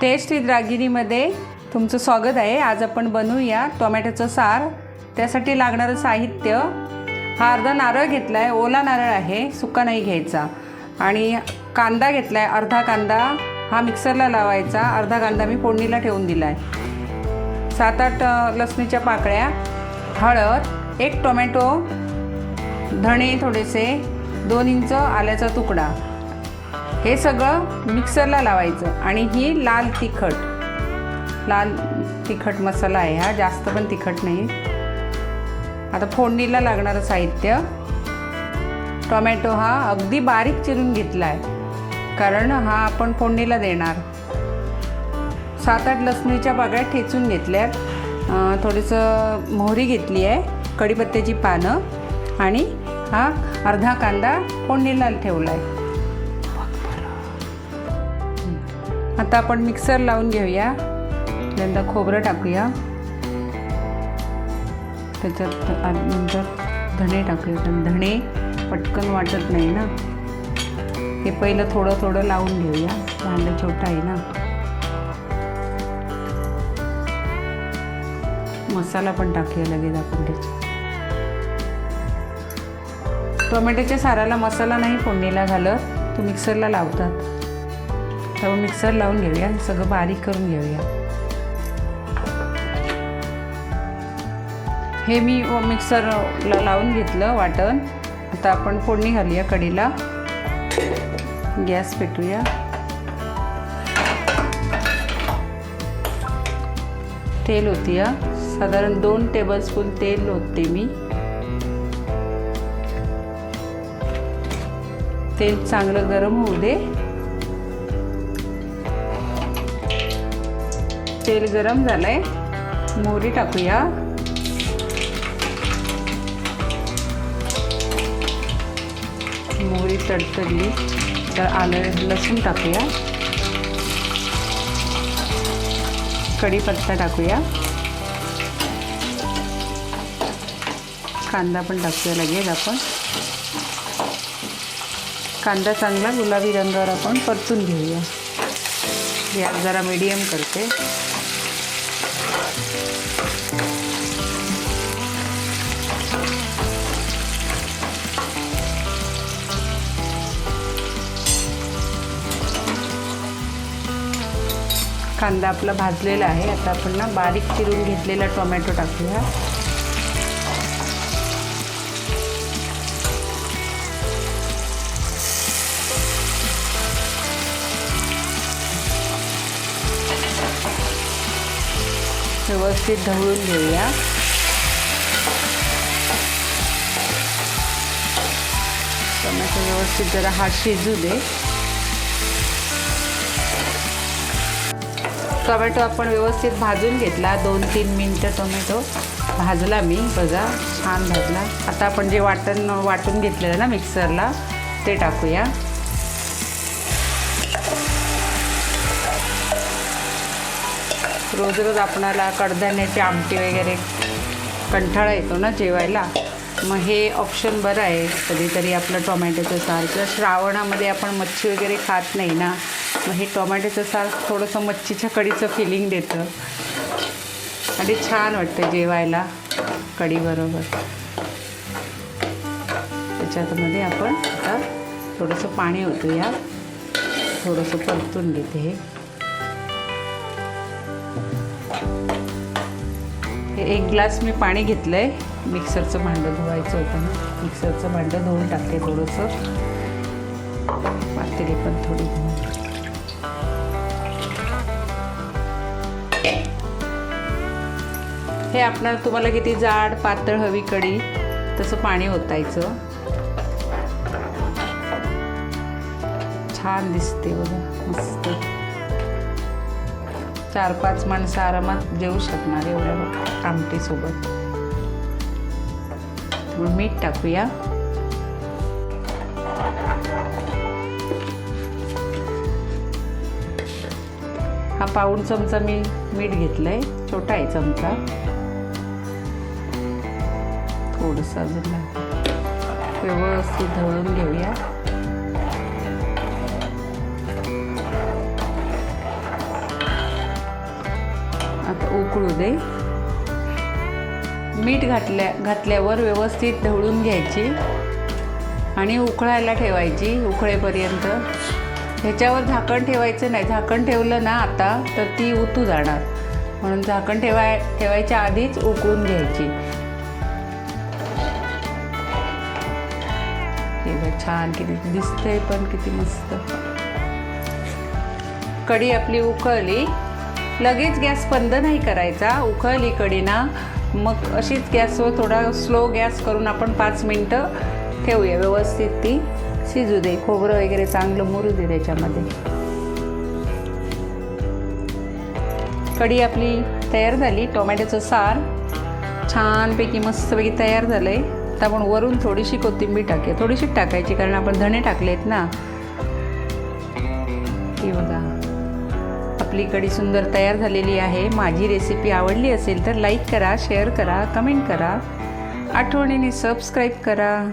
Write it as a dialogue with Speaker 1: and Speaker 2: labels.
Speaker 1: Taste with रागिनीमध्ये तुमचं स्वागत आहे. आज आपण बनवूया टोमॅटोचं सार. त्यासाठी लागणारं साहित्य. हा अर्धा नारळ घेतला आहे ओला नारळ आहे. सुका नाही घ्यायचा. आणि कांदा घेतला आहे अर्धा कांदा हा मिक्सरला लावायचा. अर्धा कांदा मी फोडणीला ठेवून दिला आहे सात आठ लसणीच्या पाकळ्या हळद एक टोमॅटो धणे थोडेसे दोन इंच आल्याचा तुकडा. हे सगळं मिक्सरला लावायचं आणि ही लाल तिखट. लाल तिखट मसाला आहे हा जास्त पण तिखट नाही. आता फोडणीला लागणारं साहित्य. टोमॅटो हा अगदी बारीक चिरून घेतला आहे कारण हा आपण फोडणीला देणार. सात आठ लसणीच्या बागा ठेचून घेतल्यात. थोडंसं मोहरी घेतली आहे कढीपत्त्याची पानं. आणि हा अर्धा कांदा फोडणीला ठेवला आहे आता आपण मिक्सर लावून घेऊया. पहिल्यांदा खोबरं टाकूया. त्याच्यात नंतर धणे टाकूया कारण धणे पटकन वाटत नाही ना. हे पहिलं थोडं थोडं लावून घेऊया. भांडं छोटं आहे ना. मसाला पण टाकूया लगेच आपण त्याच्यात. टोमॅटोच्या साराला मसाला नाही फोडणीला घालत. तो मिक्सरला लावतात. तर मिक्सर लावून घेऊया. सगळं बारीक करून घेऊया. हे मी मिक्सरला लावून घेतलं वाटण. आता आपण फोडणी घालूया कढीला गॅस पेटूया. तेल होती साधारण दोन टेबलस्पून तेल होते मी. तेल चांगलं गरम होऊ दे. तेल गरम झालं आहे मोहरी टाकूया. मोहरी तडतडली. तर आलं लसूण टाकूया. कढीपत्ता टाकूया. कांदा पण टाकूया लगेच आपण. कांदा चांगला गुलाबी रंगावर आपण परतून घेऊया. गॅस जरा मीडियम करते. कांदा आपला भाजलेला आहे. आता आपण ना बारीक चिरून घेतलेला टोमॅटो टाकूया. व्यवस्थित ढवळून घेऊया. टोमॅटो व्यवस्थित जरा हा शिजू दे. टोमॅटो आपण व्यवस्थित भाजून घेतला. दोन तीन मिनटं टोमॅटो भाजला मी. बघा छान भाजला. आता आपण जे वाटण वाटून घेतलेलं ना मिक्सरला ते टाकूया. रोज रोज आपणाला कडधान्याची आमटी वगैरे कंठाळा येतो ना जेवायला. मग हे ऑप्शन बरं आहे. कधीतरी आपलं टोमॅटोचं सार किंवा श्रावणामध्ये आपण मच्छी वगैरे खात नाही ना. मग हे टोमॅटोचं सार थोडंसं मच्छीच्या कढीचं फिलिंग देतं. आणि छान वाटतं जेवायला कढीबरोबर. त्याच्यामध्ये आपण आता थोडंसं पाणी होतं या थोडंसं परतून घेते हे. हे एक ग्लास मी पाणी घेतलं आहे मिक्सरचं भांडं धुवायचं होतं. ना मिक्सरचं भांडं धुवून टाकते थोडंसं. पातेली पण थोडी हे आपण तुम्हाला किती जाड पातळ हवी कढी तसं पाणी ओतायचं. छान दिसते बघा मस्त. चार पाच माणसं आरामात जेवू शकणार एवढ्या आमटीसोबत. त्यामुळे मीठ टाकूया. हा पाऊण चमचा मी मीठ घेतलंय छोटा आहे चमचा. थोडंसं अजून व्यवस्थित ढवळून घेऊया. आता उकळू दे. मीठ घातल्या घातल्यावर व्यवस्थित ढवळून घ्यायची आणि उकळायला ठेवायची उकळेपर्यंत. ह्याच्यावर झाकण ठेवायचं नाही. झाकण ठेवलं ना आता तर ती उतू जाणार. म्हणून झाकण ठेवाय ठेवायच्या आधीच उकळून घ्यायची. छान किती दिसतंय पण किती मस्त. कढी आपली उकळली. लगेच गॅस बंद नाही करायचा. उकळली कढी ना मग अशीच गॅसवर थोडा स्लो गॅस करून आपण पाच मिनटं ठेवूया. व्यवस्थित ती शिजू दे. खोबरं वगैरे चांगलं मुरू दे त्याच्यामध्ये. कढी आपली तयार झाली. टोमॅटोचं सार छानपैकी मस्तपैकी तयार झालं आहे तर आपण वरून थोडीशी कोथिंबीर टाकूया. थोडीशीच टाकायची कारण आपण धणे टाकलेत ना. ही बघा. आपली कढी सुंदर तयार झालेली आहे. माझी रेसिपी आवडली असेल तर लाईक करा शेअर करा कमेंट करा. आठवणीने सबस्क्राईब करा.